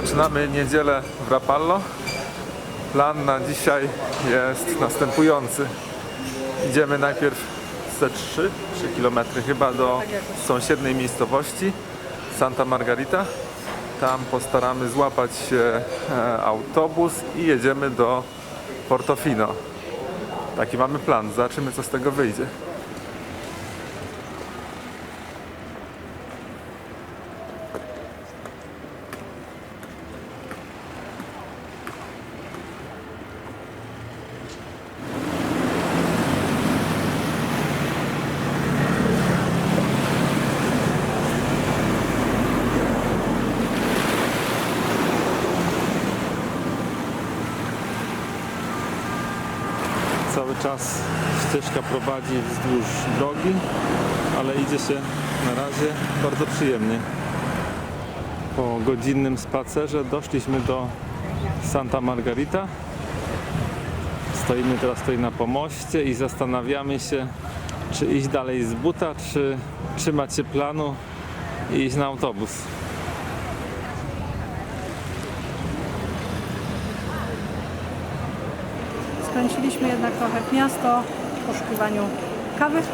Zaczynamy niedzielę w Rapallo. Plan na dzisiaj jest następujący. Idziemy najpierw ze 3, 3 km chyba do sąsiedniej miejscowości Santa Margarita. Tam postaramy złapać e, autobus i jedziemy do Portofino. Taki mamy plan. Zobaczymy co z tego wyjdzie. Cały czas ścieżka prowadzi wzdłuż drogi, ale idzie się na razie bardzo przyjemnie. Po godzinnym spacerze doszliśmy do Santa Margarita. Stoimy teraz tutaj na pomoście i zastanawiamy się, czy iść dalej z buta, czy trzymać się planu i iść na autobus. Skręciliśmy jednak trochę w miasto poszukiwaniu kawy. Eee,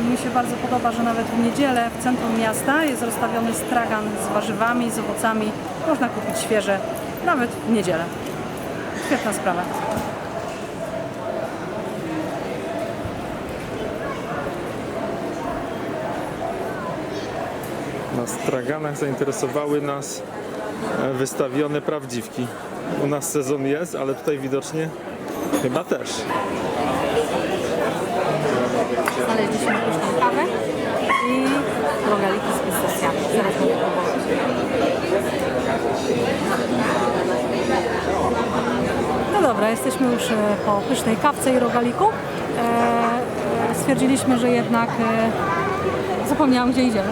I mi się bardzo podoba, że nawet w niedzielę w centrum miasta jest rozstawiony stragan z warzywami, z owocami. Można kupić świeże nawet w niedzielę. Świetna sprawa. Na straganach zainteresowały nas e, wystawione prawdziwki. U nas sezon jest, ale tutaj widocznie chyba też. Znaleźliśmy pyszną kawę i rogaliki z pistacjami. Zaraz będę próbować. No dobra, jesteśmy już e, po pysznej kawce i rogaliku. E, e, stwierdziliśmy, że jednak zapomniałam gdzie idziemy.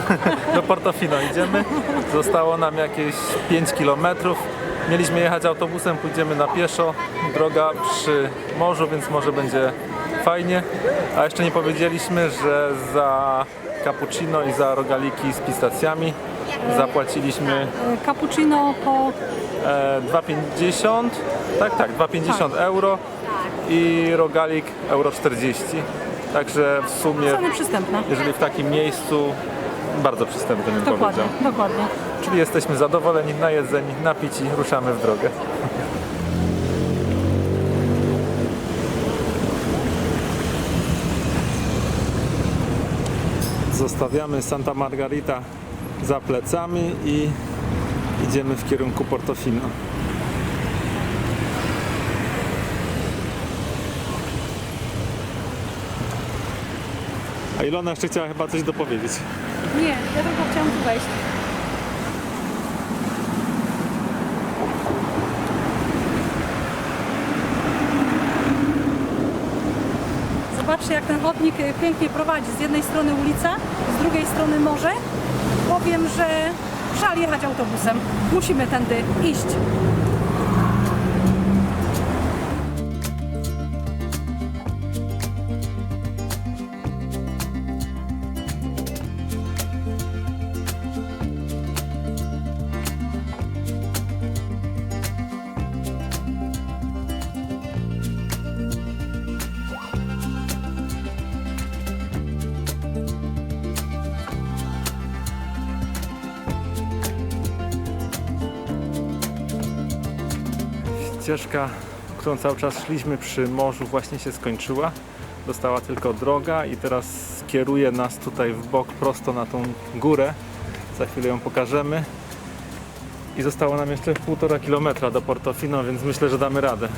Do Portofino idziemy. Zostało nam jakieś 5 km. Mieliśmy jechać autobusem, pójdziemy na pieszo. Droga przy morzu, więc może będzie fajnie. A jeszcze nie powiedzieliśmy, że za cappuccino i za rogaliki z pistacjami zapłaciliśmy E, Cappuccino po e, 2,50 tak, tak, 2,50 euro i rogalik euro 40 także w sumie ceny przystępne. jeżeli w takim miejscu bardzo przystępny bym Dokładnie, powiedział dokładnie. Czyli jesteśmy zadowoleni, najedzeni, napici, ruszamy w drogę Zostawiamy Santa Margarita za plecami i idziemy w kierunku Portofino. A Ilona jeszcze chciała chyba coś dopowiedzieć. Nie, ja tylko chciałam tu wejść. Jak ten chodnik y, pięknie prowadzi. Z jednej strony ulica, z drugiej strony morze. Powiem, że żal jechać autobusem. Musimy tędy iść. Ścieżka, którą cały czas szliśmy przy morzu właśnie się skończyła. Została tylko droga i teraz kieruje nas tutaj w bok prosto na tą górę. Za chwilę ją pokażemy. I zostało nam jeszcze półtora kilometra do Portofino, więc myślę, że damy radę.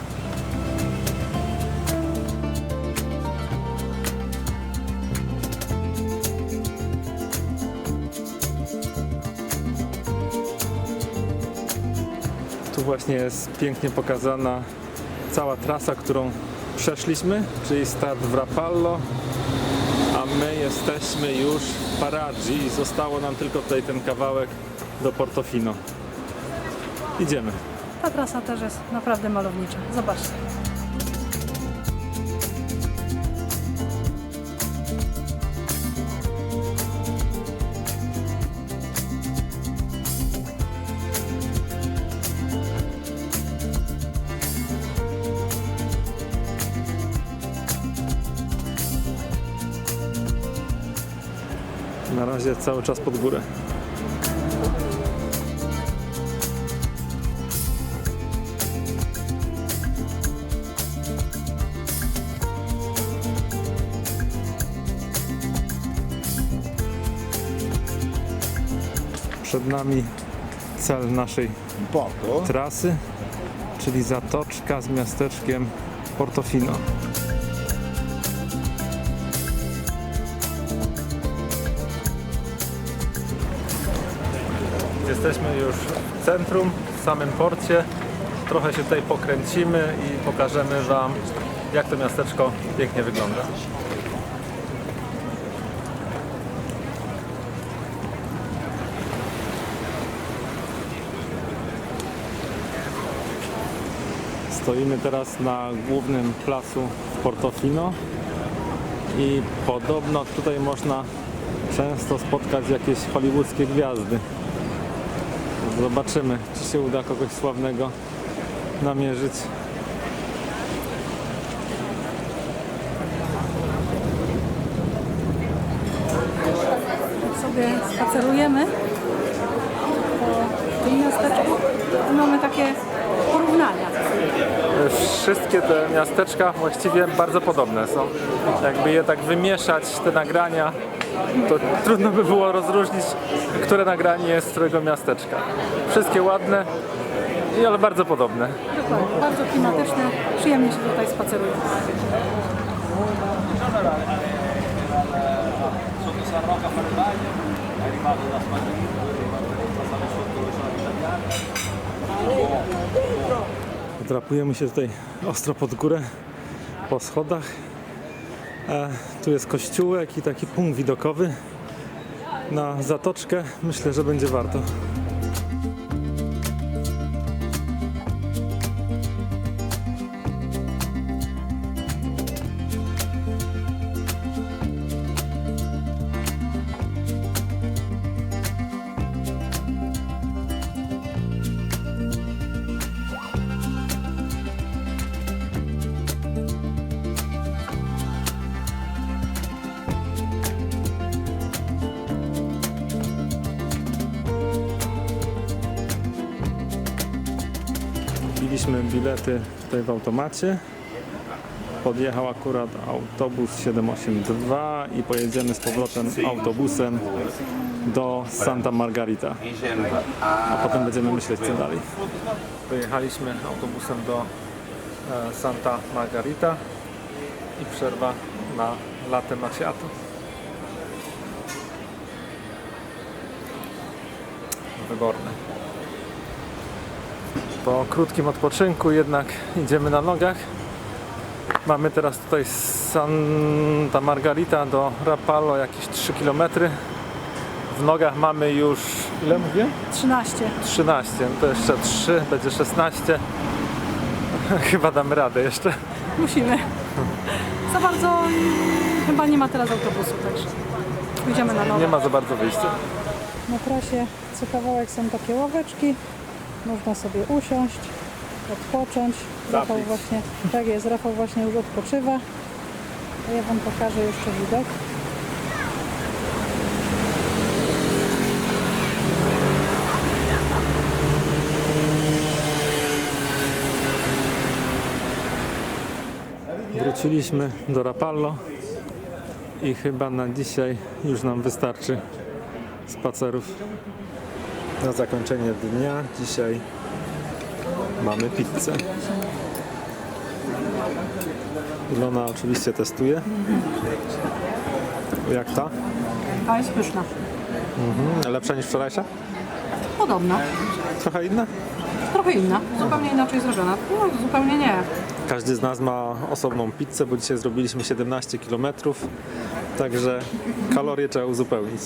Jest pięknie pokazana cała trasa, którą przeszliśmy, czyli start w Rapallo, a my jesteśmy już w Paradzi i zostało nam tylko tutaj ten kawałek do Portofino. Idziemy. Ta trasa też jest naprawdę malownicza. Zobaczcie. Cały czas pod górę. Przed nami cel naszej trasy, czyli zatoczka z miasteczkiem Portofino. Jesteśmy już w centrum, w samym porcie. Trochę się tutaj pokręcimy i pokażemy Wam, jak to miasteczko pięknie wygląda. Stoimy teraz na głównym placu w Portofino i podobno tutaj można często spotkać jakieś hollywoodzkie gwiazdy. Zobaczymy, czy się uda kogoś sławnego namierzyć. sobie spacerujemy po tym miasteczku i mamy takie porównania. Wszystkie te miasteczka właściwie bardzo podobne są. Jakby je tak wymieszać, te nagrania, to trudno by było rozróżnić, które nagranie jest z którego miasteczka. Wszystkie ładne, i ale bardzo podobne. Dokładnie, bardzo klimatyczne, przyjemnie się tutaj spaceruje. Drapujemy się tutaj ostro pod górę po schodach. Tu jest kościółek i taki punkt widokowy na zatoczkę. Myślę, że będzie warto. Bilety tutaj w automacie. Podjechał akurat autobus 782 i pojedziemy z powrotem autobusem do Santa Margarita. A potem będziemy myśleć co dalej. Dojechaliśmy autobusem do e, Santa Margarita i przerwa na latte macchiato. Wyborne. Po krótkim odpoczynku jednak idziemy na nogach. Mamy teraz tutaj Santa Margarita do Rapallo jakieś 3 km. W nogach mamy już, ile mówię? 13. 13, no to jeszcze 3, będzie 16. Chyba damy radę jeszcze. Musimy. Za bardzo chyba nie ma teraz autobusu, także pójdziemy na nowo. Nie ma za bardzo wyjścia. Na trasie co kawałek są takie ławeczki. Można sobie usiąść, odpocząć. Rafał Zapić. właśnie, tak jest, Rafał właśnie już odpoczywa. A ja Wam pokażę jeszcze widok. Wróciliśmy do Rapallo i chyba na dzisiaj już nam wystarczy spacerów. Na zakończenie dnia dzisiaj mamy pizzę. Ilona oczywiście testuje. Jak ta? A jest pyszna. Lepsza niż wczorajsza? Podobna. Trochę inna? Trochę inna. Zupełnie inaczej zrobiona. No, zupełnie nie. Każdy z nas ma osobną pizzę, bo dzisiaj zrobiliśmy 17 km, także kalorie trzeba uzupełnić.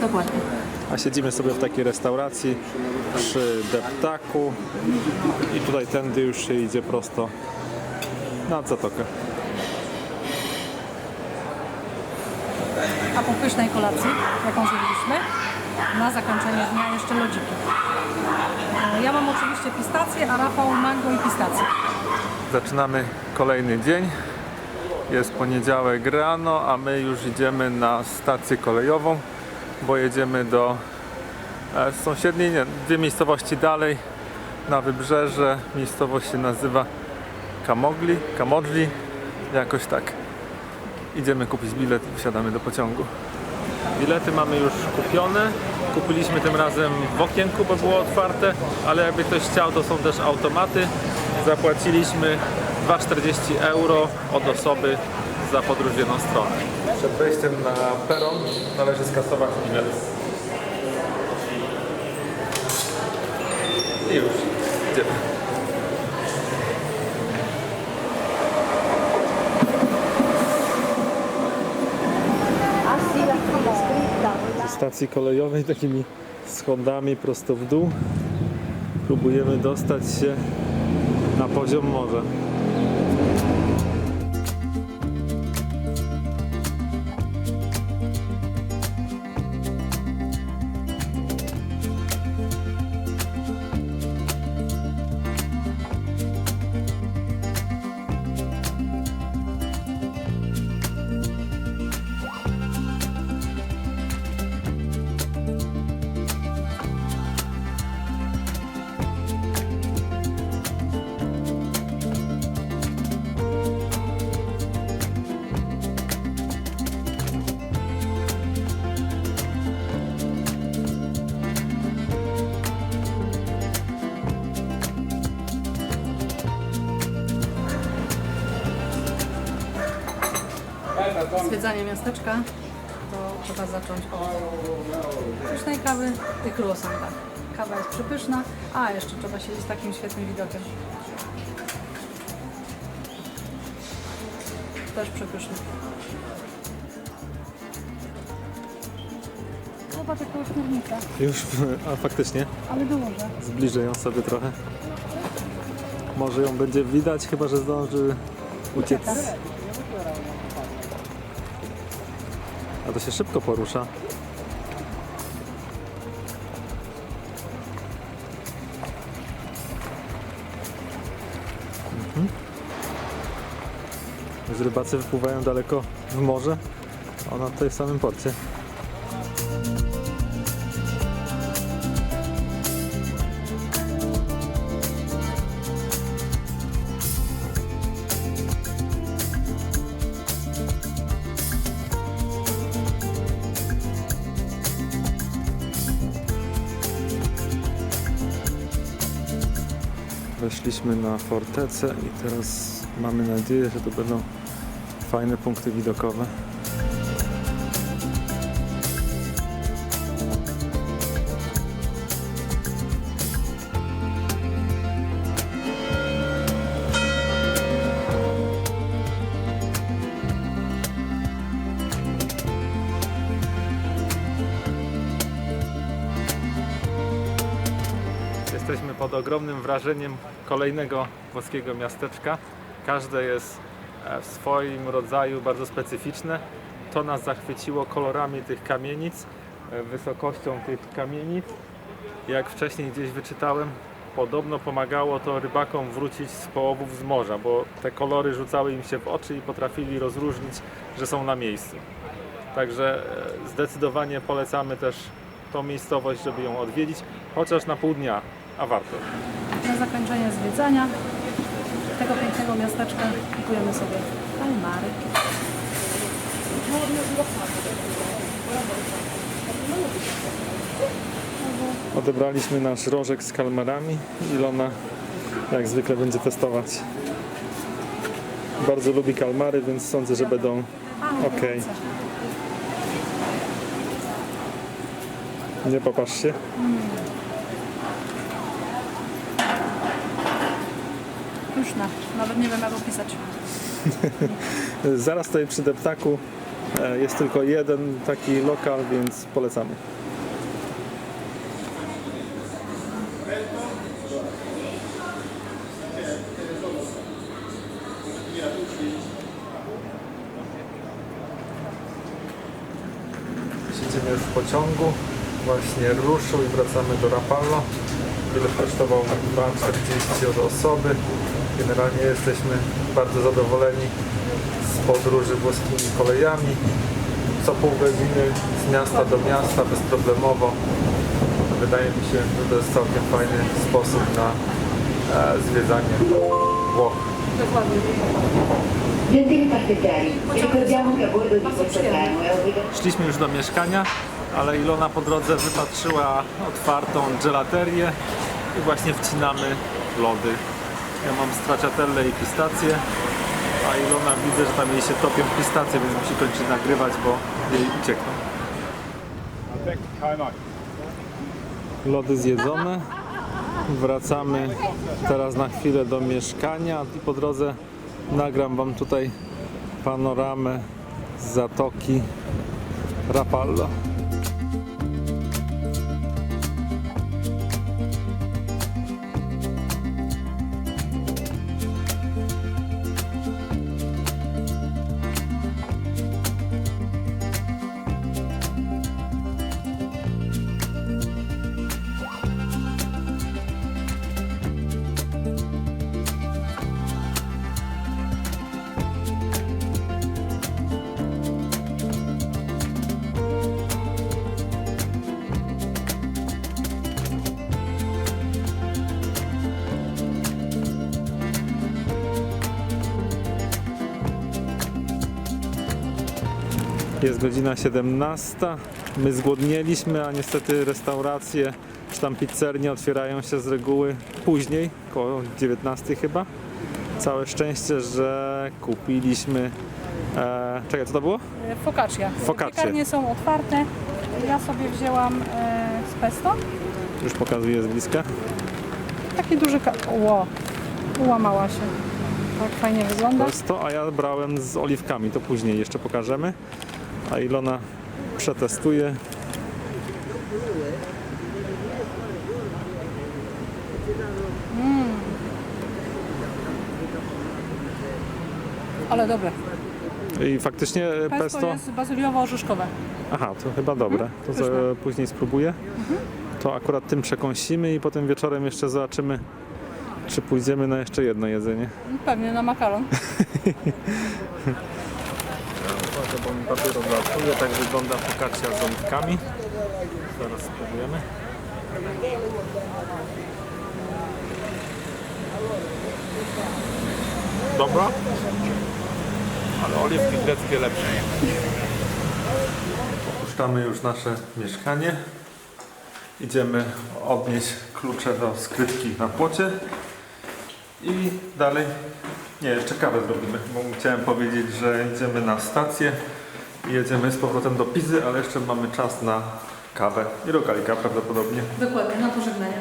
Dokładnie. A siedzimy sobie w takiej restauracji przy deptaku i tutaj tędy już się idzie prosto nad zatokę. A po pysznej kolacji, jaką zrobiliśmy, na zakończenie dnia jeszcze lodziki. E, Ja mam oczywiście pistację, a Rafał mango i pistację. Zaczynamy kolejny dzień. Jest poniedziałek rano, a my już idziemy na stację kolejową. Bo jedziemy do e, sąsiedniej, nie, dwie miejscowości dalej na wybrzeże. Miejscowość się nazywa Kamogli, Kamodli, jakoś tak. Idziemy kupić bilet i wsiadamy do pociągu. Bilety mamy już kupione. Kupiliśmy tym razem w okienku, bo było otwarte, ale jakby ktoś chciał, to są też automaty. Zapłaciliśmy 2,40 euro od osoby za podróż w jedną stronę. Przed wejściem na peron należy skasować bilet. I już. Idziemy. stacji kolejowej takimi schodami prosto w dół. Próbujemy dostać się na poziom morza. Zwiedzanie miasteczka to trzeba zacząć od pysznej kawy i croissanta. Kawa jest przepyszna, a jeszcze trzeba siedzieć z takim świetnym widokiem. Też przepyszny. Zobacz jaką ośmiornicę, Już, a faktycznie, ale duże. zbliżę ją sobie trochę. Może ją będzie widać, chyba że zdąży uciec. A to się szybko porusza. Mhm. Już rybacy wypływają daleko w morze, a ona tutaj w samym porcie. Weszliśmy na fortecę i teraz mamy nadzieję, że to będą fajne punkty widokowe. Jesteśmy pod ogromnym wrażeniem kolejnego włoskiego miasteczka. Każde jest e, w swoim rodzaju bardzo specyficzne. To nas zachwyciło kolorami tych kamienic, e, wysokością tych kamienic. Jak wcześniej gdzieś wyczytałem, podobno pomagało to rybakom wrócić z połowów z morza, bo te kolory rzucały im się w oczy i potrafili rozróżnić, że są na miejscu. Także e, zdecydowanie polecamy też tą miejscowość, żeby ją odwiedzić, chociaż na pół dnia, a warto. Na zakończenie zwiedzania tego pięknego miasteczka kupujemy sobie kalmary. Odebraliśmy nasz rożek z kalmarami. Ilona jak zwykle będzie testować. Bardzo lubi kalmary, więc sądzę, że będą Okej. Nie popatrz się. Pyszne. Nawet nie wiem jak opisać. Zaraz tutaj przy deptaku e, jest tylko jeden taki lokal, więc polecamy. Siedzimy w pociągu, właśnie ruszył i wracamy do Rapallo. Bilet kosztował 2,40 od osoby. Generalnie jesteśmy bardzo zadowoleni z podróży włoskimi kolejami. co pół godziny z miasta do miasta bezproblemowo. Wydaje mi się, że to jest całkiem fajny sposób na e, zwiedzanie Włoch. Obbligato Szliśmy już do mieszkania, ale Ilona po drodze wypatrzyła otwartą gelaterię i właśnie wcinamy lody. Ja mam stracciatelle i pistacje, a Ilona widzę, że tam jej się topią pistacje, więc musi kończyć nagrywać, bo jej uciekną. Lody zjedzone. Wracamy teraz na chwilę do mieszkania i po drodze nagram Wam tutaj panoramę z zatoki Rapallo. Jest godzina 17. My zgłodnieliśmy, a niestety restauracje czy tam pizzernie otwierają się z reguły później, koło 19 chyba. Całe szczęście, że kupiliśmy. E, czekaj, co to było? E, Focaccia. Focaccia. Piekarnie są otwarte. Ja sobie wzięłam e, z pesto. Już pokazuję z bliska. Taki duży ka- Ło. Ułamała się. Tak fajnie wygląda. To jest to, a ja brałem z oliwkami, to później jeszcze pokażemy. A Ilona przetestuje. Ale dobre. I faktycznie e, Pesto, pesto. jest bazyliowo-orzeszkowe. Aha, to chyba dobre. To za, pyszne. później spróbuję. To akurat tym przekąsimy i potem wieczorem jeszcze zobaczymy, czy pójdziemy na jeszcze jedno jedzenie. Pewnie na makaron. Mi papier tak wygląda focaccia z oliwkami. Zaraz spróbujemy. Dobra, ale oliwki greckie lepsze. Opuszczamy już nasze mieszkanie. Idziemy odnieść klucze do skrytki na płocie i dalej nie, jeszcze kawę zrobimy, bo chciałem powiedzieć, że idziemy na stację jedziemy z powrotem do Pizy, ale jeszcze mamy czas na kawę i rogalika prawdopodobnie. Dokładnie, na pożegnanie.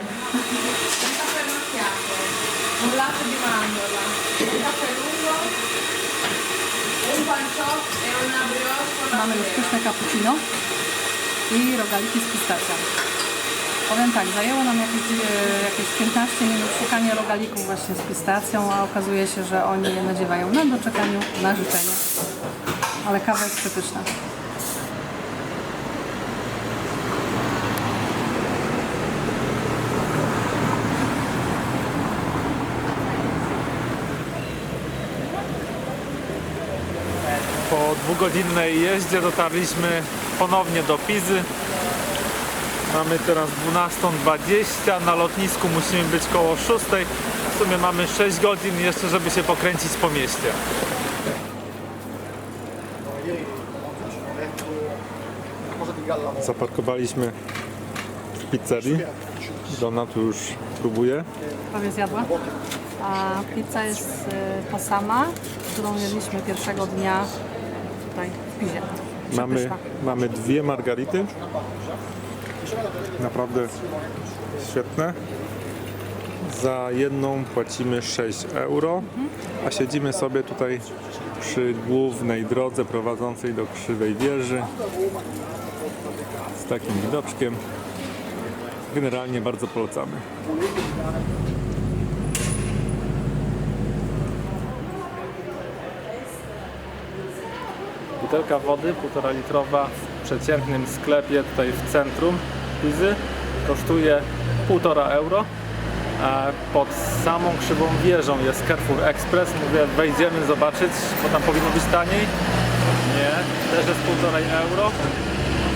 macchiato, un Mamy już cappuccino i rogaliki z pistacją. Powiem tak, zajęło nam jakieś, e, jakieś 15 minut szukanie rogalików właśnie z pistacją, a okazuje się, że oni je nadziewają na doczekaniu, na życzenie. Ale kawa jest przepyszna. Po dwugodzinnej jeździe dotarliśmy ponownie do Pizy. Mamy teraz 12.20, na lotnisku musimy być koło 6. W sumie mamy 6 godzin jeszcze, żeby się pokręcić po mieście. Zaparkowaliśmy w pizzerii. Dona tu już próbuje. Prawie zjadła. A pizza jest e, ta sama, którą jedliśmy pierwszego dnia tutaj w Pizie. Mamy, Przepyszna. mamy dwie margarity. Naprawdę świetne. Za jedną płacimy 6 euro, a siedzimy sobie tutaj przy głównej drodze prowadzącej do Krzywej Wieży takim widoczkiem. Generalnie bardzo polecamy. Butelka wody, półtora litrowa w przeciętnym sklepie tutaj w centrum Pizy kosztuje 1,5 euro. A pod samą krzywą wieżą jest Carrefour Express. Mówię, wejdziemy zobaczyć, bo tam powinno być taniej. Nie nie, też jest 1,5 euro,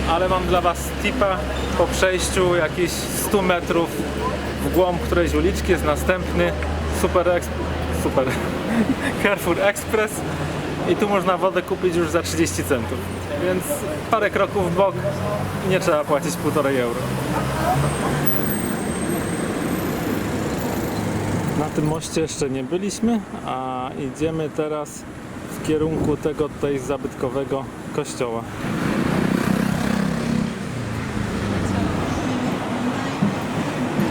ale mam dla Was tipa. Po przejściu jakieś 100 metrów w głąb którejś uliczki jest następny Super, Exp- super Carrefour Express i tu można wodę kupić już za 30 centów. Więc parę kroków w bok nie trzeba płacić 1,5 euro. Na tym moście jeszcze nie byliśmy, a idziemy teraz w kierunku tego tutaj zabytkowego kościoła.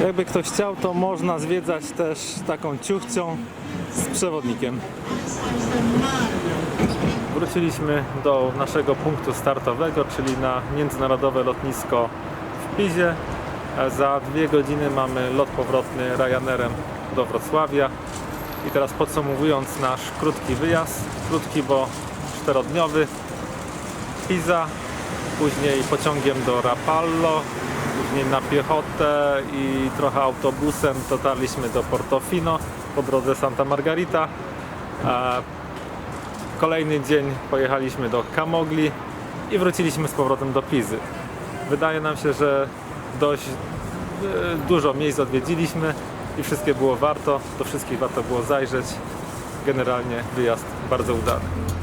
Jakby ktoś chciał, to można zwiedzać też taką ciuchcią z przewodnikiem. Wróciliśmy do naszego punktu startowego, czyli na międzynarodowe lotnisko w Pizie. Za dwie godziny mamy lot powrotny Ryanerem do Wrocławia. I teraz podsumowując nasz krótki wyjazd, krótki, bo czterodniowy, Pisa, później pociągiem do Rapallo, później na piechotę i trochę autobusem dotarliśmy do Portofino, po drodze Santa Margarita. E, Kolejny dzień pojechaliśmy do Camogli i wróciliśmy z powrotem do Pizy. Wydaje nam się, że dość e, dużo miejsc odwiedziliśmy i wszystkie było warto, do wszystkich warto było zajrzeć. Generalnie wyjazd bardzo udany.